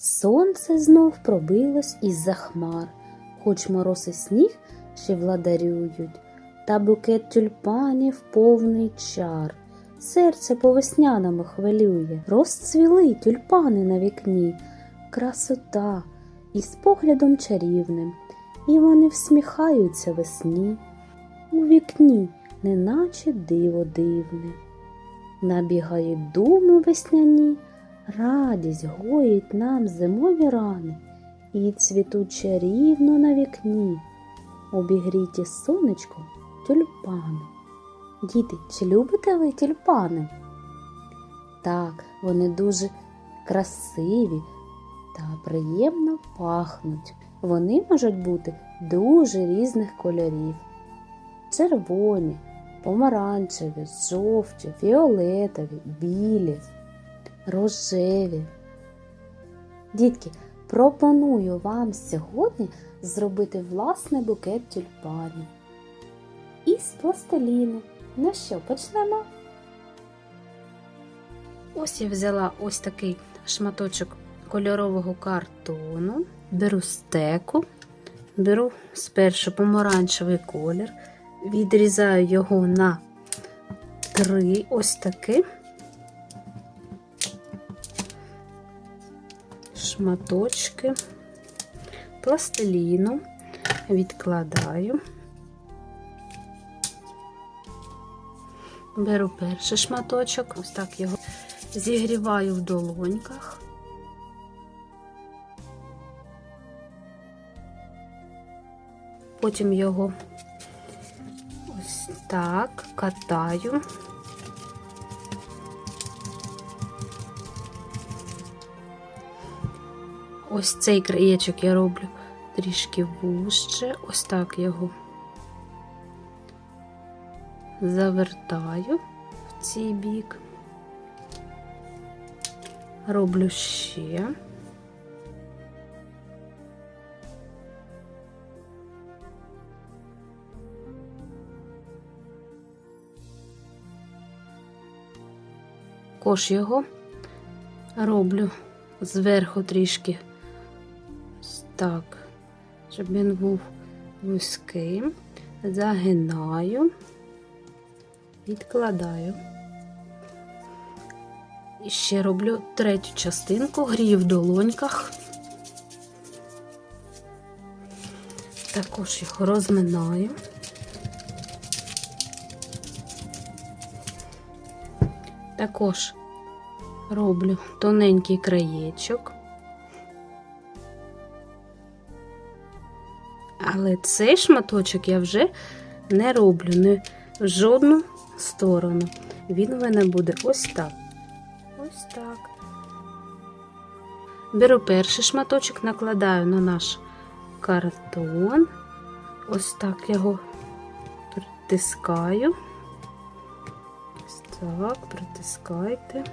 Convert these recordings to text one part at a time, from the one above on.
Сонце знов пробилось із-за хмар, хоч мороз і сніг ще владарюють, та букет тюльпанів повний чар. Серце по весняному хвилює, розцвіли тюльпани на вікні, красота із поглядом чарівним, і вони всміхаються весні. У вікні, неначе диво дивне. Набігають думи весняні, радість гоїть нам зимові рани, і цвітуть чарівно на вікні, обігріті сонечком тюльпани. Діти, чи любите ви тюльпани? Так, вони дуже красиві та приємно пахнуть. Вони можуть бути дуже різних кольорів: червоні, помаранчеві, жовті, фіолетові, білі, рожеві. Дітки, пропоную вам сьогодні зробити власний букет тюльпанів із пластиліну. Ну що, почнемо? Ось я взяла ось такий шматочок кольорового картону, беру стеку, беру спершу помаранчевий колір, відрізаю його на три ось таки шматочки пластиліну відкладаю. Беру перший шматочок, ось так його зігріваю в долоньках. Потім його ось так катаю. Ось цей краєчок я роблю трішки вужче, ось так його завертаю в цей бік, роблю ще. Також його роблю зверху трішки так, щоб він був вузьким, загинаю відкладаю. І ще роблю третю частинку, грію в долоньках. Також його розминаю. Також роблю тоненький краєчок. Але цей шматочок я вже не роблю не в жодну сторону. Він у мене буде ось так. Ось так. Беру перший шматочок, накладаю на наш картон. Ось так його притискаю. Ось так, притискайте,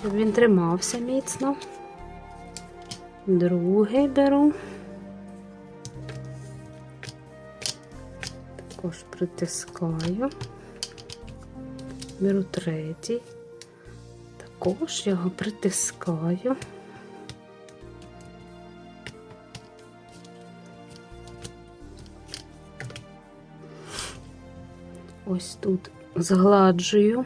щоб він тримався міцно. Другий беру. Також притискаю, беру третій, також його притискаю. Ось тут згладжую.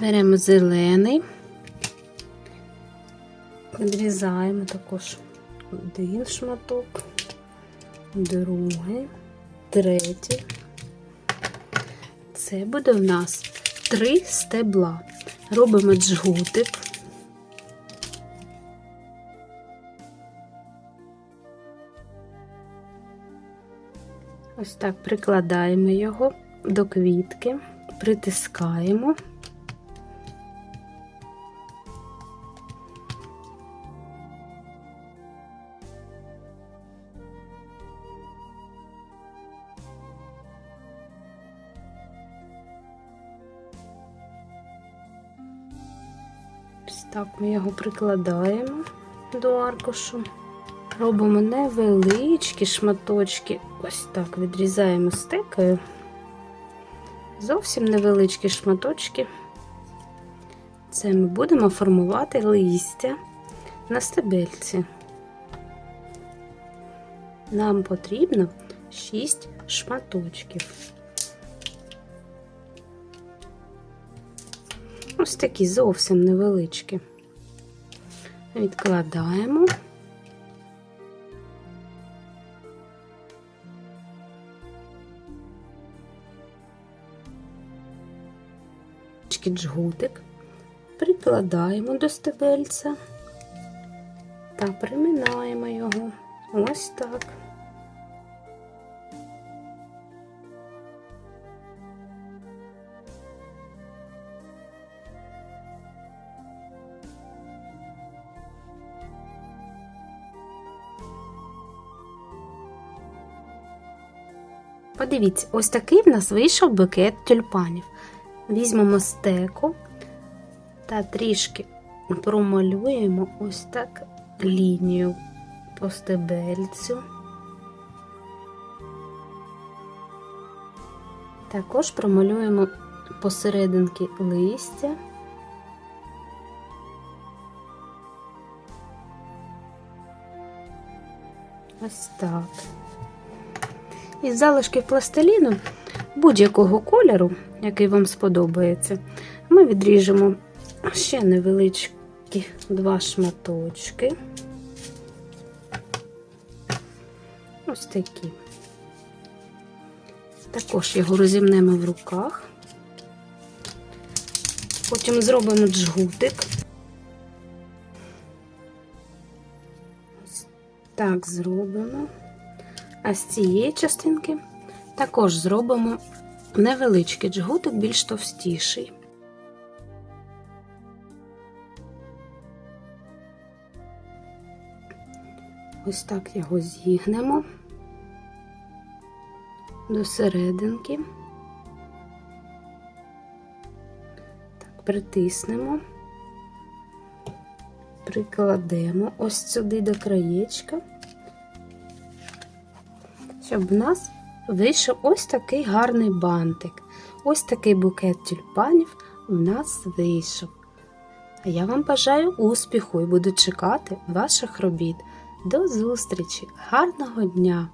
Беремо зелений, відрізаємо також один шматок, другий, третій. Це буде в нас три стебла. Робимо джгутик. Ось так прикладаємо його до квітки, притискаємо. Так ми його прикладаємо до аркушу. Робимо невеличкі шматочки. Ось так відрізаємо стекою. Зовсім невеличкі шматочки. Це ми будемо формувати листя на стебельці. Нам потрібно 6 шматочків. Ось такі зовсім невеличкі. Відкладаємо. джгутик, прикладаємо до стебельця та приминаємо його. Ось так. Подивіться, ось такий в нас вийшов букет тюльпанів. Візьмемо стеку та трішки промалюємо ось так лінію по стебельцю. Також промалюємо посерединки листя. Ось так. Із залишків пластиліну будь-якого кольору, який вам сподобається, ми відріжемо ще невеличкі два шматочки. Ось такі. Також його розімнемо в руках. Потім зробимо джгутик. Так зробимо. А з цієї частинки також зробимо невеличкий джгутик, більш товстіший. Ось так його зігнемо до серединки, так, притиснемо, прикладемо ось сюди до краєчка щоб в нас вийшов ось такий гарний бантик. Ось такий букет тюльпанів у нас вийшов. А я вам бажаю успіху і буду чекати ваших робіт. До зустрічі! Гарного дня!